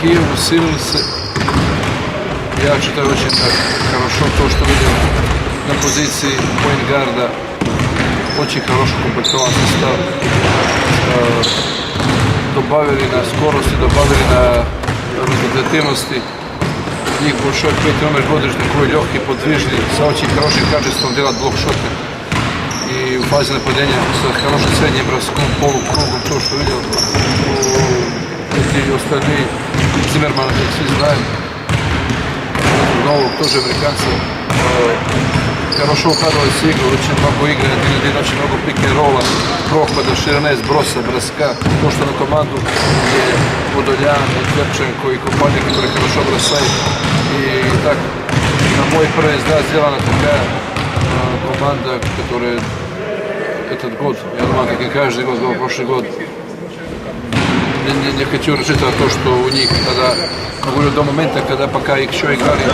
Киев усилился. Я считаю очень так хорошо то, что видел на позиции поингарда. Очень хороший комплектован состав. Э, Добавили на скорости, добавили на результативности. Них большой пять номер годишь, такой легкий, подвижный, с очень хорошим качеством делать блокшоты. И в фазе нападения с хорошим средним броском, полукругом, то, что видел. Эти остальные, Зиммерман, как все знаем, Новых тоже американцы э, хорошо укладываются в игру, очень много игр, один очень много пик-н-ролла, прохода, ширины, сброса, броска. То, что на команду где и Керченко и компания, которые хорошо бросают. И так, на мой первый взгляд, сделана такая э, команда, которая этот год, я думаю, как и каждый год, был прошлый год, не, не, хочу рассчитывать то, что у них тогда, говорю, до момента, когда пока еще играли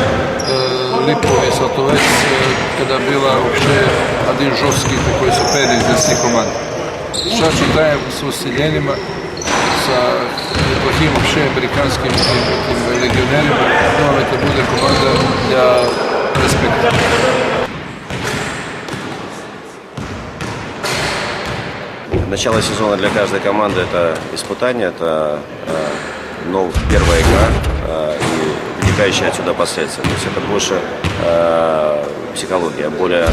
э, Липов и Сатовец, э, когда было вообще один жесткий такой соперник для всех команд. Сейчас читаем с усилением, с неплохим вообще американским легионером, но это будет команда для респекта. Начало сезона для каждой команды это испытание, это ну, первая игра э, и вытекающие отсюда последствия. То есть это больше э, психология, более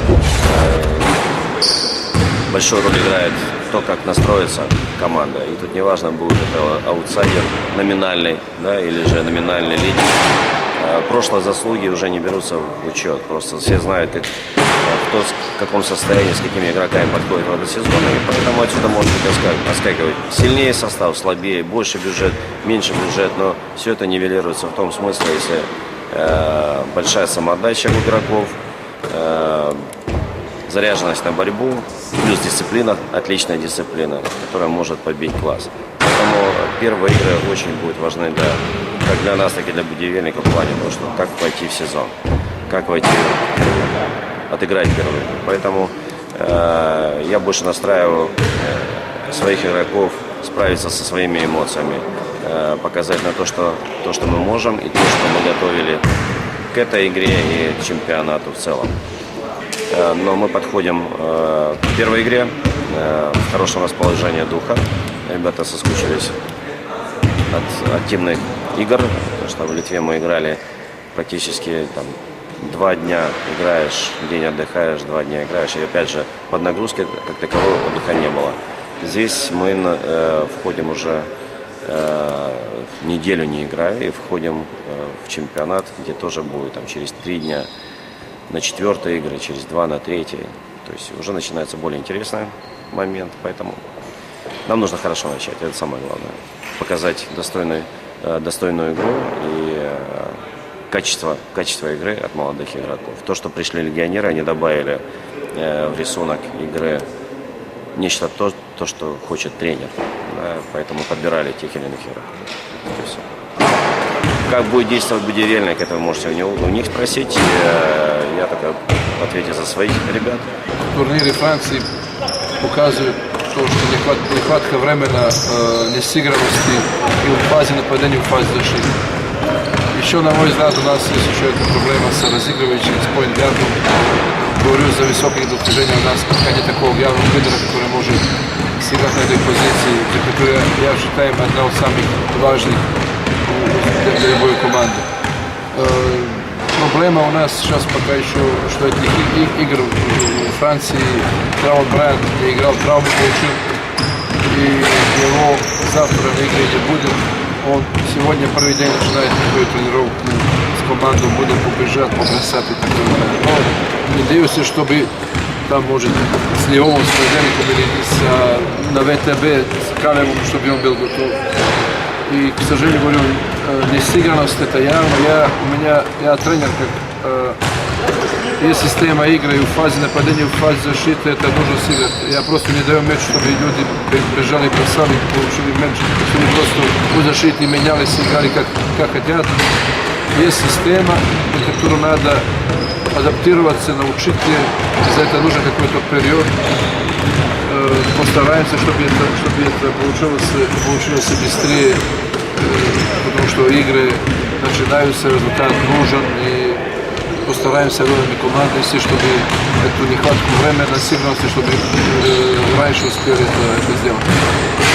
большую роль играет то, как настроится команда. И тут неважно, будет это аутсайдер номинальный да, или же номинальный лидер. Э, Прошлые заслуги уже не берутся в учет. Просто все знают, как, э, кто в каком состоянии, с какими игроками подходит в этот сезон. И поэтому отсюда может быть оска- оскакивать. Сильнее состав, слабее, больше бюджет, меньше бюджет. Но все это нивелируется в том смысле, если э, большая самоотдача у игроков, э, заряженность на борьбу, плюс дисциплина, отличная дисциплина, которая может побить класс. Первые игры очень будут важны для, как для нас, так и для будивельников в плане того, что как войти в сезон, как войти, отыграть первую игру. Поэтому э, я больше настраиваю э, своих игроков справиться со своими эмоциями, э, показать на то что, то, что мы можем, и то, что мы готовили к этой игре и чемпионату в целом. Э, но мы подходим э, к первой игре в хорошем расположении духа. Ребята соскучились от активных игр, потому что в Литве мы играли практически там, два дня играешь, день отдыхаешь, два дня играешь, и опять же под нагрузкой как таковой отдыха не было. Здесь мы э, входим уже э, неделю не играя и входим э, в чемпионат, где тоже будет там, через три дня на четвертые игры, через два на третьи. То есть уже начинается более интересный момент, поэтому нам нужно хорошо начать, это самое главное. Показать достойную, э, достойную игру и э, качество, качество игры от молодых игроков. То, что пришли легионеры, они добавили э, в рисунок игры нечто то, то что хочет тренер. да, поэтому подбирали тех или иных игроков. Как будет действовать Будивельник, это вы можете у, него, у них спросить. Э, Я только ответил за своих ребят. турнири Франции показывают то, что нехват- нехватка времена, э, несыгранности и в фазе нападения, и в фазе защиты. Еще, на мой взгляд, у нас есть еще эта проблема с разыгрывающим, с поинт-гардом. Говорю, за высокие достижения у нас пока нет такого явного лидера, который может сыграть на этой позиции, за которую я считаю одна из самых важных для, для любой команды. Проблема у нас сейчас пока еще, что этих игр в Франции Траун Брайан не играл, травму получил, и его завтра в игре не будет. Он сегодня первый день начинает такую тренировку с командой, будет побежать, побросать и так далее. Но надеюсь, чтобы там может с Леоном, с Фредериком или с, а, на ВТБ, с Калевым, чтобы он был готов. И, к сожалению, говорю, э, несыгранность это явно. Я, у меня, я тренер, как э, есть система игры и в фазе нападения, и в фазе защиты, это нужно сыграть. Я просто не даю мяч, чтобы люди бе- бежали, бросали, получили мяч, чтобы просто в защите менялись, играли как, как хотят. Есть система, на которую надо адаптироваться, научить. За это нужен какой-то период постараемся, чтобы это, чтобы это получилось, получилось быстрее. Э, потому что игры начинаются, результат нужен, и постараемся обоими командами, чтобы эту нехватку времени, сигнальности, чтобы э, раньше успели это, это сделать.